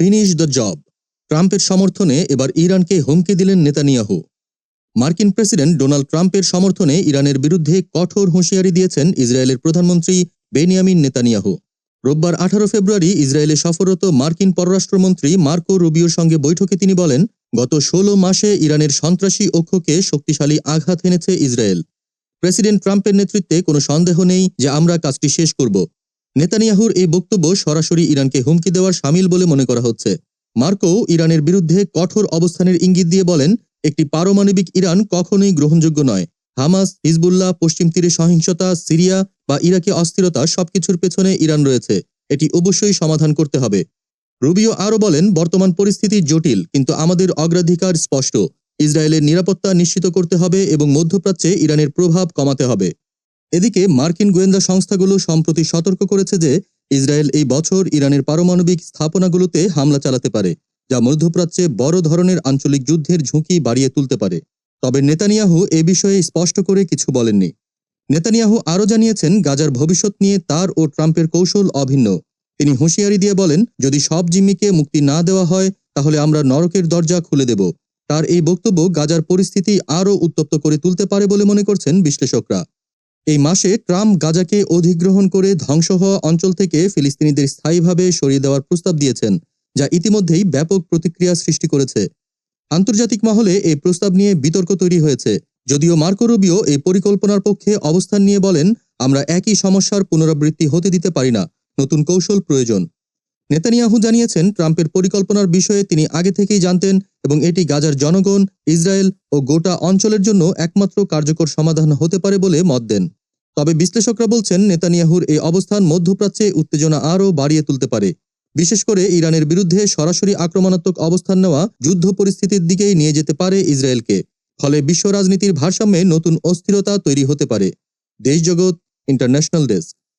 Finish the job. ট্রাম্পের সমর্থনে এবার ইরানকে হুমকি দিলেন নেতানিয়াহু। মার্কিন প্রেসিডেন্ট ডোনাল্ড ট্রাম্পের সমর্থনে ইরানের বিরুদ্ধে কঠোর হুঁশিয়ারি দিয়েছেন ইসরায়েলের প্রধানমন্ত্রী বেনিয়ামিন নেতানিয়াহু। রোববার আঠারো ফেব্রুয়ারি ইসরায়েলে সফররত মার্কিন পররাষ্ট্রমন্ত্রী মার্কো রুবিওর সঙ্গে বৈঠকে তিনি বলেন, গত ষোলো মাসে ইরানের সন্ত্রাসী অক্ষকে শক্তিশালী আঘাত এনেছে ইসরায়েল। প্রেসিডেন্ট ট্রাম্পের নেতৃত্বে কোনো সন্দেহ নেই যে আমরা কাজটি শেষ করব। নেতানিয়াহুর এই বক্তব্য সরাসরি ইরানকে হুমকি দেওয়ার সামিল বলে মনে করা হচ্ছে। মার্কো ইরানের বিরুদ্ধে কঠোর অবস্থানের ইঙ্গিত দিয়ে বলেন, একটি পারমাণবিক ইরান কখনোই গ্রহণযোগ্য নয়। হামাস, হিজবুল্লাহ, পশ্চিম তীরে সহিংসতা, সিরিয়া বা ইরাকে অস্থিরতা সবকিছুর পেছনে ইরান রয়েছে। এটি অবশ্যই সমাধান করতে হবে। রুবিও আরও বলেন, বর্তমান পরিস্থিতি জটিল, কিন্তু আমাদের অগ্রাধিকার স্পষ্ট। ইসরায়েলের নিরাপত্তা নিশ্চিত করতে হবে এবং মধ্যপ্রাচ্যে ইরানের প্রভাব কমাতে হবে। এদিকে মার্কিন গোয়েন্দা সংস্থাগুলো সম্প্রতি সতর্ক করেছে যে ইসরায়েল এই বছর ইরানের পারমাণবিক স্থাপনাগুলোতে হামলা চালাতে পারে, যা মধ্যপ্রাচ্যে বড় ধরনের আঞ্চলিক যুদ্ধের ঝুঁকি বাড়িয়ে তুলতে পারে। তবে নেতানিয়াহু এ বিষয়ে স্পষ্ট করে কিছু বলেননি। নেতানিয়াহু আরও জানিয়েছেন, গাজার ভবিষ্যৎ নিয়ে তার ও ট্রাম্পের কৌশল অভিন্ন। তিনি হুঁশিয়ারি দিয়ে বলেন, যদি সব জিম্মিকে মুক্তি না দেওয়া হয়, তাহলে আমরা নরকের দরজা খুলে দেব। তার এই বক্তব্য গাজার পরিস্থিতি আরও উত্তপ্ত করে তুলতে পারে বলে মনে করছেন বিশ্লেষকরা। এই মাসে ট্রাম্প গাজাকে অধিগ্রহণ করে ধ্বংস হওয়া অঞ্চল থেকে ফিলিস্তিনিদের স্থায়ীভাবে সরিয়ে দেওয়ার প্রস্তাব দিয়েছেন, যা ইতিমধ্যেই ব্যাপক প্রতিক্রিয়া সৃষ্টি করেছে। আন্তর্জাতিক মহলে এই প্রস্তাব নিয়ে বিতর্ক তৈরি হয়েছে, যদিও মার্কো রুবিও এই পরিকল্পনার পক্ষে অবস্থান নিয়ে বলেন, আমরা একই সমস্যার পুনরাবৃত্তি হতে দিতে পারি না, নতুন কৌশল প্রয়োজন। নেতানিয়াহু জানিয়েছেন, ট্রাম্পের পরিকল্পনার বিষয়ে তিনি আগে থেকেই জানতেন এবং এটি গাজার জনগণ, ইসরায়েল ও গোটা অঞ্চলের জন্য একমাত্র কার্যকর সমাধান হতে পারে বলে মত দেন। তবে বিশ্লেষকরা বলছেন, নেতানিয়াহুর এই অবস্থান মধ্যপ্রাচ্যে উত্তেজনা আরও বাড়িয়ে তুলতে পারে। বিশেষ করে ইরানের বিরুদ্ধে সরাসরি আক্রমণাত্মক অবস্থান নেওয়া যুদ্ধ পরিস্থিতির দিকেই নিয়ে যেতে পারে ইসরায়েলকে। ফলে বিশ্ব রাজনীতির ভারসাম্যে নতুন অস্থিরতা তৈরি হতে পারে। দেশজগৎ ইন্টারন্যাশনাল ডেস্ক।